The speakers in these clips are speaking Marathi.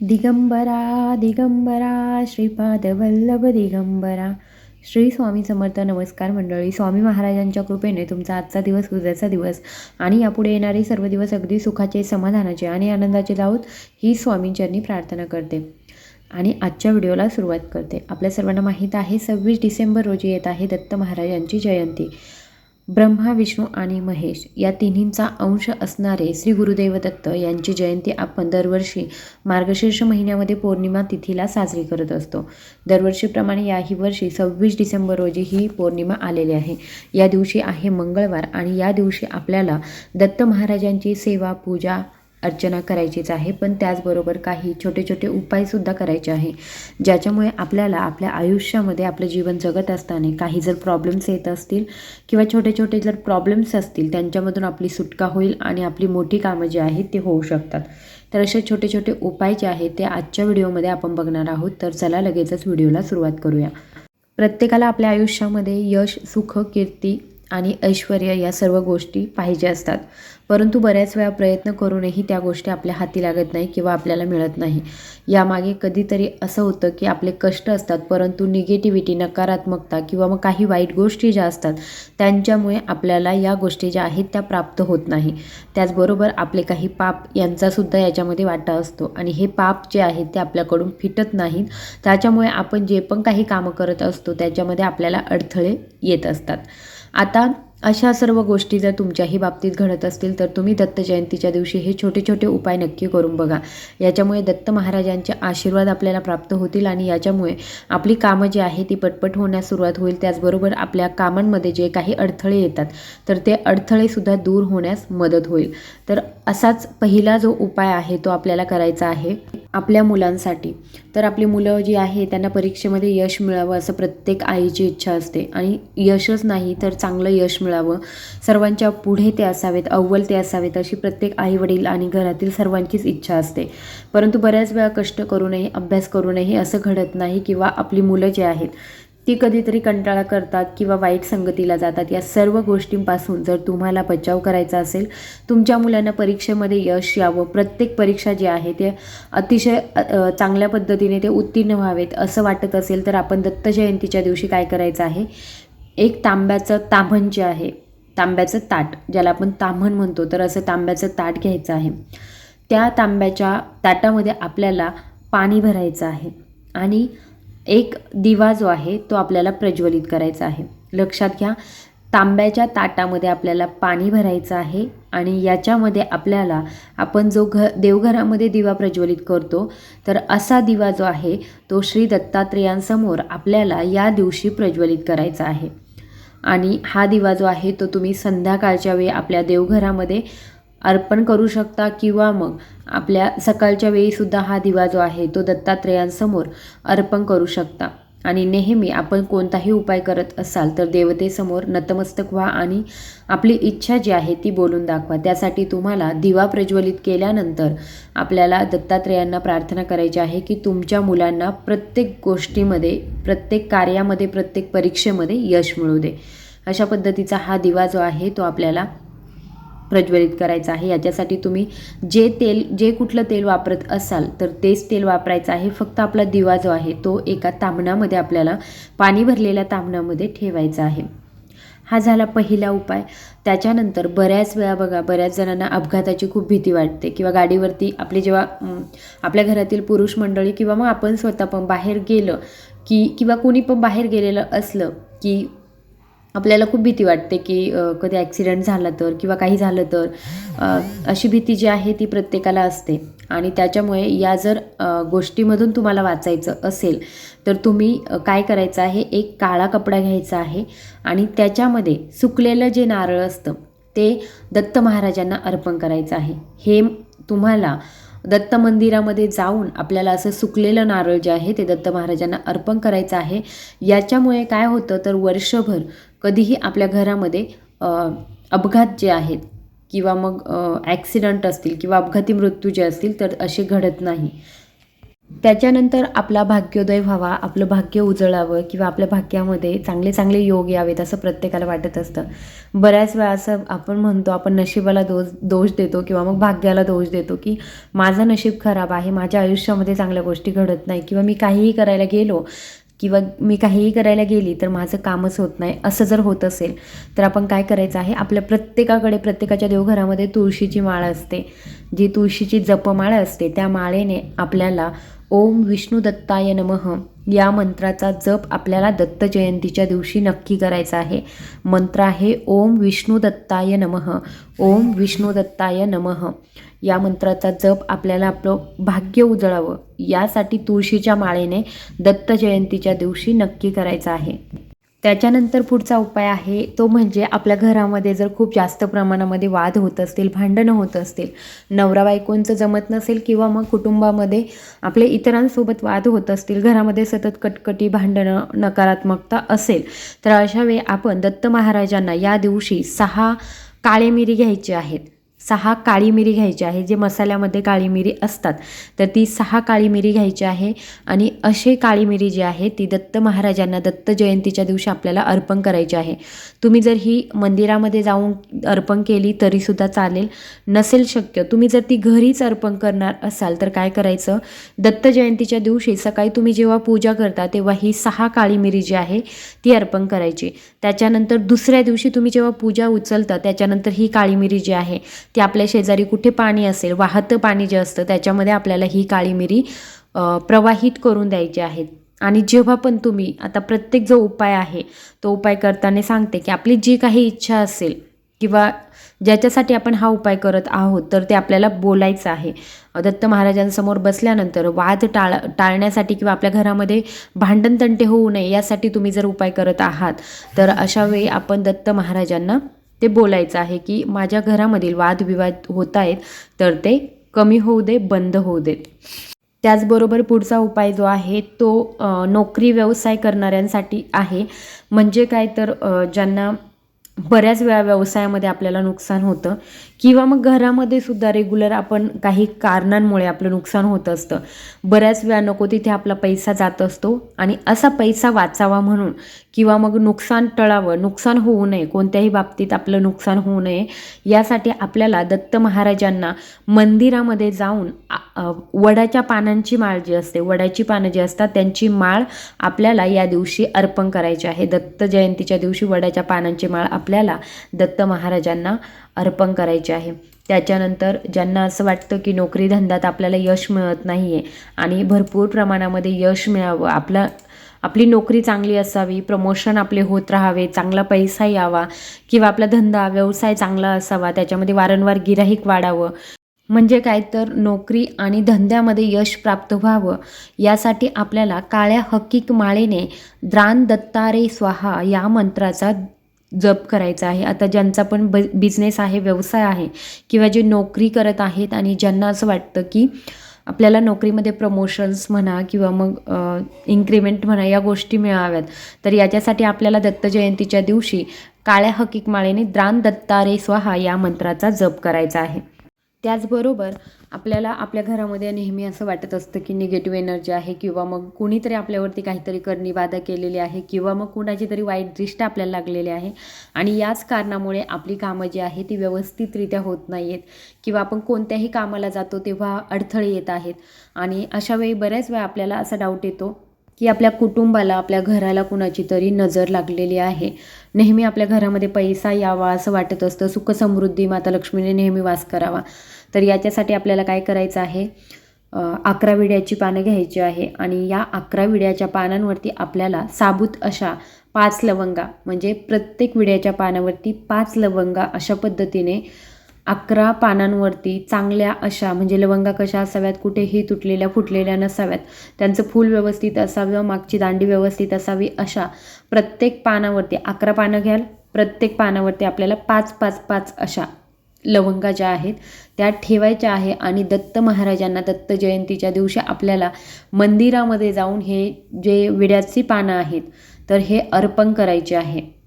दिगंबरा दिगंबरा श्रीपादवल्लभ दिगंबरा. श्री स्वामी समर्थ नमस्कार मंडळी. स्वामी महाराजांच्या कृपेने तुमचा आजचा दिवस उद्याचा दिवस आणि यापुढे येणारे सर्व दिवस अगदी सुखाचे समाधानाचे आणि आनंदाचे जाऊत ही स्वामींच्यांनी प्रार्थना करते आणि आजच्या व्हिडिओला सुरुवात करते. आपल्या सर्वांना माहीत आहे सव्वीस डिसेंबर रोजी येत आहे दत्त महाराजांची जयंती. ब्रह्मा विष्णू आणि महेश या तिन्हींचा अंश असणारे श्री गुरुदेव दत्त यांची जयंती आपण दरवर्षी मार्गशीर्ष महिन्यामध्ये पौर्णिमा तिथीला साजरी करत असतो. दरवर्षीप्रमाणे याही वर्षी सव्वीस डिसेंबर रोजी ही पौर्णिमा आलेली आहे. या दिवशी आहे मंगळवार आणि या दिवशी आपल्याला दत्त महाराजांची सेवा पूजा अर्चना करायचीच आहे पण त्याचबरोबर काही छोटे छोटे उपायसुद्धा करायचे आहे ज्याच्यामुळे आपल्याला आपल्या आयुष्यामध्ये आपलं जीवन जगत असताना काही जर प्रॉब्लेम्स येत असतील किंवा छोटे छोटे जर प्रॉब्लेम्स असतील त्यांच्यामधून आपली सुटका होईल आणि आपली मोठी कामं जी आहेत ते होऊ शकतात. तर असे छोटे छोटे उपाय जे आहेत ते आजच्या व्हिडिओमध्ये आपण बघणार आहोत. तर चला लगेचच व्हिडिओला सुरुवात करूया. प्रत्येकाला आपल्या आयुष्यामध्ये यश सुख कीर्ती आणि ऐश्वर या सर्व गोष्टी पाहिजे असतात. परंतु बऱ्याच वेळा प्रयत्न करूनही त्या गोष्टी आपल्या हाती लागत नाही किंवा आपल्याला मिळत नाही. यामागे कधीतरी असं होतं की आपले कष्ट असतात परंतु निगेटिव्हिटी नकारात्मकता किंवा मग काही वाईट गोष्टी ज्या असतात त्यांच्यामुळे आपल्याला या गोष्टी ज्या आहेत त्या प्राप्त होत नाही. त्याचबरोबर आपले काही पाप यांचासुद्धा याच्यामध्ये वाटा असतो आणि हे पाप जे आहेत ते आपल्याकडून फिटत नाहीत. त्याच्यामुळे आपण जे पण काही कामं करत असतो त्याच्यामध्ये आपल्याला अडथळे येत असतात. आता अशा सर्व गोष्टी जर तुमच्याही बाबतीत घडत असतील तर तुम्ही दत्त जयंतीच्या दिवशी हे छोटे छोटे उपाय नक्की करून बघा. याच्यामुळे दत्त महाराजांचे आशीर्वाद आपल्याला प्राप्त होतील आणि याच्यामुळे आपली कामं जी आहे ती पटपट होण्यास सुरुवात होईल. त्याचबरोबर आपल्या कामांमध्ये जे काही अडथळे येतात तर ते अडथळेसुद्धा दूर होण्यास मदत होईल. तर असाच पहिला जो उपाय आहे तो आपल्याला करायचा आहे आपल्या मुलांसाठी. तर आपली मुलं जी आहे त्यांना परीक्षेमध्ये यश मिळावं असं प्रत्येक आईची इच्छा असते. आणि यशच नाही तर चांगलं यश मिळावं. सर्वांच्या पुढे ते असावेत अव्वल ते असावेत अशी प्रत्येक आईवडील आणि घरातील सर्वांचीच इच्छा असते. परंतु बऱ्याच वेळा कष्ट करूनही अभ्यास करूनही असं घडत नाही किंवा आपली मुलं जे आहेत ती कधीतरी कंटाळा करतात किंवा वाईट संगतीला जातात. या सर्व गोष्टींपासून जर तुम्हाला बचाव करायचा असेल तुमच्या मुलांना परीक्षेमध्ये यश यावं. प्रत्येक परीक्षा जी आहे ते अतिशय चांगल्या पद्धतीने ते उत्तीर्ण व्हावेत. असं वाटत असेल तर आपण दत्त जयंतीच्या दिवशी काय करायचं आहे? एक तांब्याचं ताम्हण जे आहे तांब्याचं ताट ज्याला आपण ताम्हण म्हणतो तर असं तांब्याचं ताट घ्यायचं आहे. त्या तांब्याच्या ताटामध्ये आपल्याला पाणी भरायचं आहे आणि एक दिवा जो आहे तो आपल्याला प्रज्वलित करायचा आहे. लक्षात घ्या तांब्याच्या ताटामध्ये आपल्याला पाणी भरायचं आहे आणि याच्यामध्ये आपल्याला आपण जो घ देवघरामध्ये दिवा प्रज्वलित करतो तर असा दिवा जो आहे तो श्री दत्तात्रेयांसमोर आपल्याला या दिवशी प्रज्वलित करायचा आहे. आणि हा दिवा जो आहे तो तुम्ही संध्याकाळच्या वेळी आपल्या देवघरामध्ये अर्पण करू शकता किंवा मग आपल्या सकाळच्या वेळीसुद्धा हा दिवा जो आहे तो दत्तात्रेयांसमोर अर्पण करू शकता. आणि नेहमी आपण कोणताही उपाय करत असाल तर देवतेसमोर नतमस्तक व्हा आणि आपली इच्छा जी आहे ती बोलून दाखवा. त्यासाठी तुम्हाला दिवा प्रज्वलित केल्यानंतर आपल्याला दत्तात्रेयांना प्रार्थना करायची आहे की तुमच्या मुलांना प्रत्येक गोष्टीमध्ये प्रत्येक कार्यामध्ये प्रत्येक परीक्षेमध्ये यश मिळू दे. अशा पद्धतीचा हा दिवा जो आहे तो आपल्याला प्रज्वलित करायचं आहे. याच्यासाठी तुम्ही जे तेल जे कुठलं तेल वापरत असाल तर तेच तेल वापरायचं आहे. फक्त आपला दिवा जो आहे तो एका तांबणामध्ये आपल्याला पाणी भरलेल्या तांबणामध्ये ठेवायचा आहे. हा झाला पहिला उपाय. त्याच्यानंतर बऱ्याच वेळा बघा बऱ्याच जणांना अपघाताची खूप भीती वाटते किंवा गाडीवरती आपली जेव्हा आपल्या घरातील पुरुष मंडळी किंवा मग आपण स्वतः पण बाहेर गेलं की किंवा कोणी पण बाहेर गेलेलं असलं की आपल्याला खूप भीती वाटते की कधी ॲक्सिडेंट झाला तर किंवा काही झालं तर अशी भीती जी आहे ती प्रत्येकाला असते. आणि त्याच्यामुळे या जर गोष्टीमधून तुम्हाला वाचायचं असेल तर तुम्ही काय करायचं आहे? एक काळा कपडा घ्यायचा आहे आणि त्याच्यामध्ये सुकलेलं जे नारळ असतं ते दत्त महाराजांना अर्पण करायचं आहे. हे तुम्हाला दत्त मंदिरामध्ये जाऊन आपल्याला असं सुकलेलं नारळ जे आहे ते दत्त महाराजांना अर्पण करायचं आहे. याच्यामुळे काय होतं तर वर्षभर कधीही आपल्या घरामध्ये अपघात जे आहेत किंवा मग ॲक्सिडंट असतील किंवा अपघाती मृत्यू जे असतील तर असे घडत नाही. त्याच्यानंतर आपला भाग्योदय व्हावा आपलं भाग्य उजळावं किंवा आपल्या भाग्यामध्ये चांगले चांगले योग यावेत असं प्रत्येकाला वाटत असतं. बऱ्याच वेळा असं आपण म्हणतो आपण नशिबाला दोष दोष देतो किंवा मग भाग्याला दोष देतो की माझं नशीब खराब आहे माझ्या आयुष्यामध्ये चांगल्या गोष्टी घडत नाही किंवा मी काहीही करायला गेलो किंवा मी काहीही करायला गेली तर माझं कामच होत नाही असं जर होत असेल तर आपण काय करायचं आहे? आपल्या प्रत्येकाकडे प्रत्येकाच्या देवघरामध्ये तुळशीची माळ असते. जी तुळशीची जपमाळ असते त्या माळेने आपल्याला ओम विष्णू दत्ताय नमः. या मंत्राचा जप आपल्याला दत्त जयंतीच्या दिवशी नक्की करायचा आहे. मंत्र आहे ओम विष्णू दत्ताय नमः. ओम विष्णू दत्ताय नमः. या मंत्राचा जप आपल्याला आपलं भाग्य उजळावं. यासाठी तुळशीच्या माळेने दत्त जयंतीच्या दिवशी नक्की करायचा आहे. त्याच्यानंतर पुढचा उपाय आहे तो म्हणजे आपल्या घरामध्ये जर खूप जास्त प्रमाणामध्ये वाद होत असतील भांडणं होत असतील नवरा बायकोंचं जमत नसेल किंवा मग कुटुंबामध्ये आपले इतरांसोबत वाद होत असतील घरामध्ये सतत कटकटी भांडणं नकारात्मकता असेल तर अशा वेळी आपण दत्त महाराजांना या दिवशी सहा काळे मिरी घ्यायचे आहेत. सहा काळी मिरी घ्यायची आहे जे मसाल्यामध्ये काळी मिरी असतात. तर ती सहा काळी मिरी घ्यायची आहे आणि असे काळी मिरी जी आहे ती दत्त महाराजांना दत्त जयंतीच्या दिवशी आपल्याला अर्पण करायची आहे. तुम्ही जर ही मंदिरामध्ये जाऊन अर्पण केली तरीसुद्धा चालेल. नसेल शक्य तुम्ही जर ती घरीच अर्पण करणार असाल तर काय करायचं? दत्त जयंतीच्या दिवशी सकाळी तुम्ही जेव्हा पूजा करता तेव्हा ही सहा काळी मिरी जी आहे ती अर्पण करायची. त्याच्यानंतर दुसऱ्या दिवशी तुम्ही जेव्हा पूजा उचलता त्याच्यानंतर ही काळी मिरी जी आहे ती आपल्या शेजारी कुठे पाणी असेल वाहतं पाणी जे असतं त्याच्यामध्ये आपल्याला ही काळी मिरी प्रवाहित करून द्यायची आहेत आणि जेव्हा पण तुम्ही आता प्रत्येक जो उपाय आहे तो उपाय करताना सांगते की आपली जी काही इच्छा असेल किंवा ज्याच्यासाठी आपण हा उपाय करत आहोत तर ते आपल्याला बोलायचं आहे. दत्त महाराजांसमोर बसल्यानंतर वाद टाळ टाळण्यासाठी किंवा आपल्या घरामध्ये भांडणतंटे होऊ नये यासाठी तुम्ही जर उपाय करत आहात तर अशावेळी आपण दत्त महाराजांना ते बोलायचं आहे की माझ्या घरामधील वादविवाद होत आहेत तर ते कमी होऊ दे बंद होऊ देत त्याचबरोबर पुढचा उपाय जो आहे तो नोकरी व्यवसाय करणाऱ्यांसाठी आहे. म्हणजे काय तर ज्यांना बऱ्याच वेळा व्यवसायामध्ये आपल्याला नुकसान होतं. किंवा मग घरामध्ये सुद्धा रेग्युलर आपण काही कारणांमुळे आपलं नुकसान होत असतं. बऱ्याच वेळा नको तिथे आपला पैसा जात असतो आणि असा पैसा वाचावा म्हणून किंवा मग नुकसान टळावं नुकसान होऊ नये कोणत्याही बाबतीत आपलं नुकसान होऊ नये यासाठी आपल्याला दत्त महाराजांना मंदिरामध्ये जाऊन वडाच्या पानांची माळ जी असते वडाची पानं जी असतात त्यांची माळ आपल्याला या दिवशी अर्पण करायची आहे. दत्त जयंतीच्या दिवशी वडाच्या पानांची माळ आपल्याला दत्त महाराजांना अर्पण करायचे आहे. त्याच्यानंतर ज्यांना असं वाटतं की नोकरी धंद्यात आपल्याला यश मिळत नाही आहे आणि भरपूर प्रमाणामध्ये यश मिळावं आपला आपली नोकरी चांगली असावी प्रमोशन आपले होत राहावे चांगला पैसा यावा किंवा आपला धंदा व्यवसाय चांगला असावा त्याच्यामध्ये वारंवार गिराहीक वाढावं. म्हणजे काय तर नोकरी आणि धंद्यामध्ये यश प्राप्त व्हावं यासाठी आपल्याला काळ्या हकीक माळेने द्रान दत्तारे स्वाहा या मंत्राचा जप करायचा आहे. आता ज्यांचा पण ब बिझनेस आहे व्यवसाय आहे किंवा जे नोकरी करत आहेत आणि ज्यांना असं वाटतं की आपल्याला नोकरीमध्ये प्रमोशन्स म्हणा किंवा मग इन्क्रीमेंट म्हणा या गोष्टी मिळाव्यात तर याच्यासाठी आपल्याला दत्त जयंतीच्या दिवशी काळ्या हकीकमाळेने द्रान दत्तारे स्वाहा या मंत्राचा जप करायचा आहे. त्याचबरोबर आपल्याला आपल्या घरामध्ये नेहमी असं वाटत असतं की निगेटिव्ह एनर्जी आहे किंवा मग कुणीतरी आपल्यावरती काहीतरी करणी बाधा केलेली आहे किंवा मग कुणाची तरी वाईट दृष्ट आपल्याला लागलेली आहे. आणि याच कारणामुळे आपली कामं जी आहे ती व्यवस्थितरित्या होत नाही आहेत किंवा आपण कोणत्याही कामाला जातो तेव्हा अडथळे येत आहेत. आणि अशा वेळी बऱ्याच वेळा आपल्याला असा डाऊट येतो की आपल्या कुटुंबाला आपल्या घराला कुणाची तरी नजर लागलेली आहे. नेहमी आपल्या घरामध्ये पैसा यावा असं वाटत असतं. सुख समृद्धी माता लक्ष्मीने नेहमी वास करावा. तर याच्यासाठी आपल्याला काय करायचं आहे? अकरा विड्याची पानं घ्यायची आहे आणि या अकरा विड्याच्या पानांवरती आपल्याला साबूत अशा पाच लवंगा म्हणजे प्रत्येक विड्याच्या पानावरती पाच लवंगा अशा पद्धतीने अकरा पानांवरती चांगल्या अशा म्हणजे लवंगा कशा असाव्यात कुठेही तुटलेल्या फुटलेल्या नसाव्यात त्यांचं फूल व्यवस्थित असावं मागची दांडी व्यवस्थित असावी अशा प्रत्येक पानावरती अकरा पानं घ्याल. प्रत्येक पानावरती आपल्याला पाच पाच पाच अशा लवंगा ज्या आहेत त्या ठेवायच्या आहे आणि दत्त महाराजांना दत्त जयंतीच्या दिवशी आपल्याला मंदिरामध्ये जाऊन हे जे विड्याची पानं आहेत तर हे अर्पण करायचे आहे.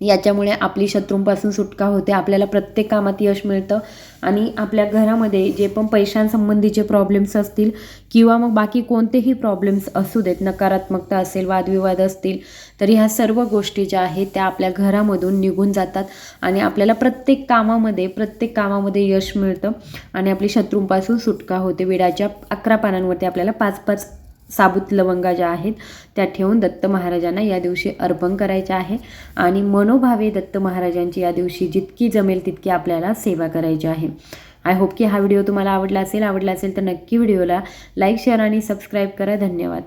याच्यामुळे आपली शत्रूंपासून सुटका होते. आपल्याला प्रत्येक कामात यश मिळतं. आणि आपल्या घरामध्ये जे पण पैशांसंबंधीचे प्रॉब्लेम्स असतील किंवा मग बाकी कोणतेही प्रॉब्लेम्स असू देत नकारात्मकता असेल वादविवाद असतील तर ह्या सर्व गोष्टी ज्या आहेत त्या आपल्या घरामधून निघून जातात. आणि आपल्याला प्रत्येक कामामध्ये प्रत्येक कामामध्ये यश मिळतं. आणि आपली शत्रूंपासून सुटका होते. विडाच्या अकरा पानांवरती आपल्याला पाच पाच साबुत लवंगा ज्या आहेत त्या ठेवून दत्त महाराजांना या दिवशी अर्पण करायच्या आहे. आणि मनोभावे दत्त महाराजांची या दिवशी जितकी जमेल तितकी आपल्याला सेवा करायची आहे. आय होप की हा व्हिडिओ तुम्हाला आवडला असेल. आवडला असेल तर नक्की व्हिडिओला लाईक शेअर आणि सबस्क्राईब करा. धन्यवाद.